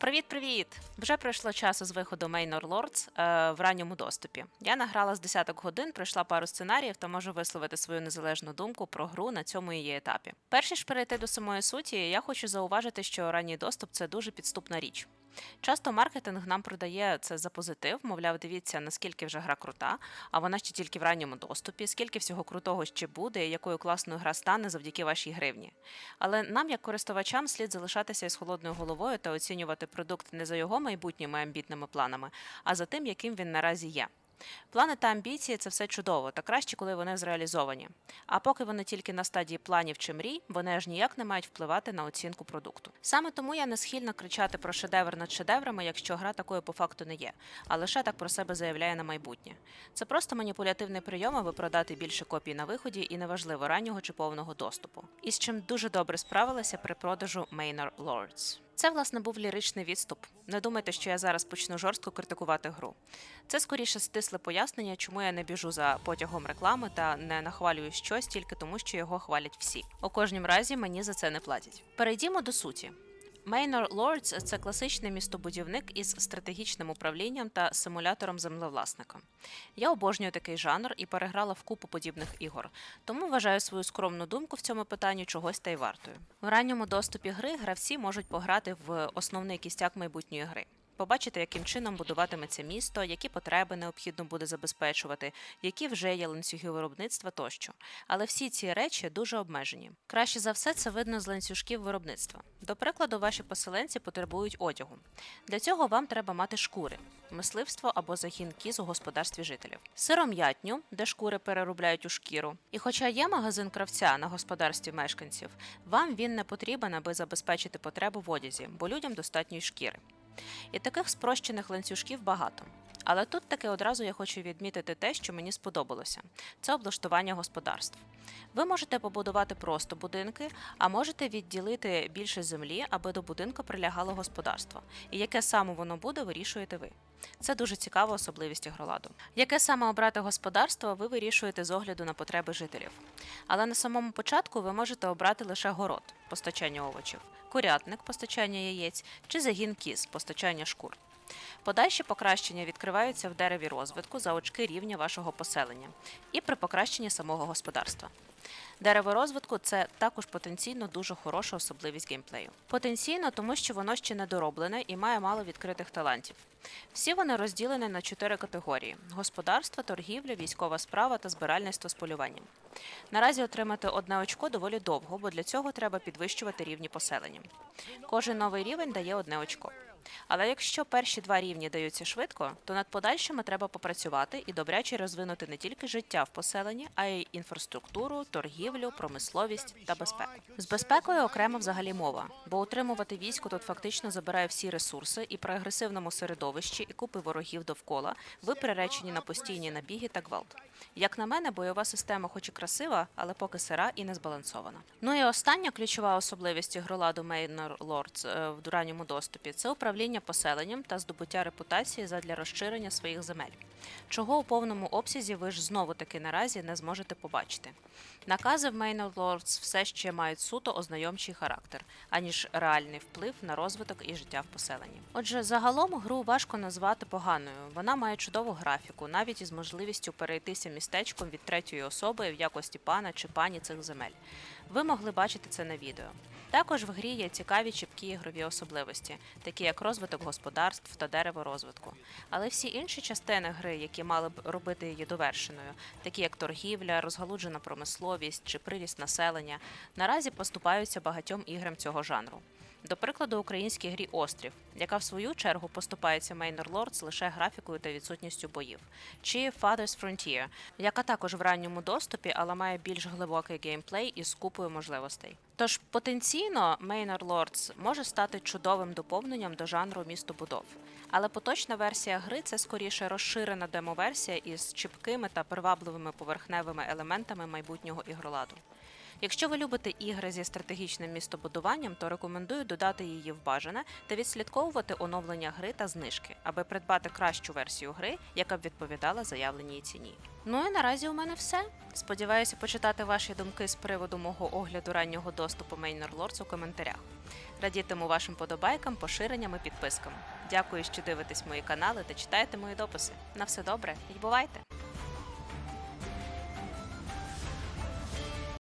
Привіт-привіт! Вже пройшло часу з виходу Manor Lords е, в ранньому доступі. Я награла з десяток годин, пройшла пару сценаріїв та можу висловити свою незалежну думку про гру на цьому її етапі. Перш ніж перейти до самої суті, я хочу зауважити, що ранній доступ це дуже підступна річ. Часто маркетинг нам продає це за позитив, мовляв, дивіться, наскільки вже гра крута, а вона ще тільки в ранньому доступі, скільки всього крутого ще буде, якою класною гра стане завдяки вашій гривні. Але нам, як користувачам, слід залишатися із холодною головою та оцінювати продукт не за його майбутніми амбітними планами, а за тим, яким він наразі є. Плани та амбіції це все чудово, та краще, коли вони зреалізовані. А поки вони тільки на стадії планів чи мрій, вони аж ніяк не мають впливати на оцінку продукту. Саме тому я не схильна кричати про шедевр над шедеврами, якщо гра такою по факту не є, а лише так про себе заявляє на майбутнє. Це просто маніпулятивний прийом, аби продати більше копій на виході і неважливо раннього чи повного доступу. І з чим дуже добре справилася при продажу Manor Lords. Це, власне, був ліричний відступ. Не думайте, що я зараз почну жорстко критикувати гру. Це скоріше стисле пояснення, чому я не біжу за потягом реклами та не нахвалюю щось тільки тому, що його хвалять всі. У кожнім разі мені за це не платять. Перейдімо до суті. Manor Лордс – це класичний містобудівник із стратегічним управлінням та симулятором землевласника. Я обожнюю такий жанр і переграла в купу подібних ігор, тому вважаю свою скромну думку в цьому питанні чогось та й вартою. В ранньому доступі гри гравці можуть пограти в основний кістяк майбутньої гри. Побачити, яким чином будуватиметься місто, які потреби необхідно буде забезпечувати, які вже є ланцюги виробництва тощо. Але всі ці речі дуже обмежені. Краще за все це видно з ланцюжків виробництва. До прикладу, ваші поселенці потребують одягу. Для цього вам треба мати шкури, мисливство або загін кіз у господарстві жителів, сиром'ятню, де шкури переробляють у шкіру. І хоча є магазин кравця на господарстві мешканців, вам він не потрібен, аби забезпечити потребу в одязі, бо людям достатньо й шкіри. І таких спрощених ланцюжків багато. Але тут таки одразу я хочу відмітити те, що мені сподобалося це облаштування господарств. Ви можете побудувати просто будинки, а можете відділити більше землі, аби до будинку прилягало господарство. І яке саме воно буде, вирішуєте ви. Це дуже цікава особливість ігроладу. Яке саме обрати господарство, ви вирішуєте з огляду на потреби жителів. Але на самому початку ви можете обрати лише город постачання овочів, курятник постачання яєць чи загін кіз постачання шкур. Подальші покращення відкриваються в дереві розвитку за очки рівня вашого поселення і при покращенні самого господарства. Дерево розвитку це також потенційно дуже хороша особливість геймплею. Потенційно, тому що воно ще не дороблене і має мало відкритих талантів. Всі вони розділені на чотири категорії: господарство, торгівля, військова справа та збиральництво з полюванням. Наразі отримати одне очко доволі довго, бо для цього треба підвищувати рівні поселення. Кожен новий рівень дає одне очко. Але якщо перші два рівні даються швидко, то над подальшими треба попрацювати і добряче розвинути не тільки життя в поселенні, а й інфраструктуру, торгівлю, промисловість та безпеку. З безпекою окремо взагалі мова, бо утримувати військо тут фактично забирає всі ресурси, і при агресивному середовищі і купи ворогів довкола ви приречені на постійні набіги та гвалт. Як на мене, бойова система, хоч і красива, але поки сира і не збалансована. Ну і остання ключова особливість ігроладу Lords е, в ранньому доступі це управління поселенням та здобуття репутації задля розширення своїх земель. Чого у повному обсязі ви ж знову таки наразі не зможете побачити. Накази в Manor Lords все ще мають суто ознайомчий характер, аніж реальний вплив на розвиток і життя в поселенні. Отже, загалом гру важко назвати поганою. Вона має чудову графіку, навіть із можливістю перейтися містечком від третьої особи в якості пана чи пані цих земель. Ви могли бачити це на відео. Також в грі є цікаві чіпкі ігрові особливості, такі як розвиток господарств та дерево розвитку. Але всі інші частини гри, які мали б робити її довершеною, такі як торгівля, розгалуджена промисловість чи приріст населення, наразі поступаються багатьом іграм цього жанру. До прикладу, українській грі Острів, яка в свою чергу поступається Manor Lords лише графікою та відсутністю боїв, чи Father's Frontier, яка також в ранньому доступі, але має більш глибокий геймплей із купою можливостей. Тож потенційно Manor Lords може стати чудовим доповненням до жанру містобудов. Але поточна версія гри це скоріше розширена демоверсія із чіпкими та привабливими поверхневими елементами майбутнього ігроладу. Якщо ви любите ігри зі стратегічним містобудуванням, то рекомендую додати її в бажане та відслідковувати оновлення гри та знижки, аби придбати кращу версію гри, яка б відповідала заявленій ціні. Ну і наразі у мене все. Сподіваюся почитати ваші думки з приводу мого огляду раннього доступу Manor Lords у коментарях. Радітиму вашим подобайкам, поширенням і підпискам. Дякую, що дивитесь мої канали та читаєте мої дописи. На все добре і бувайте!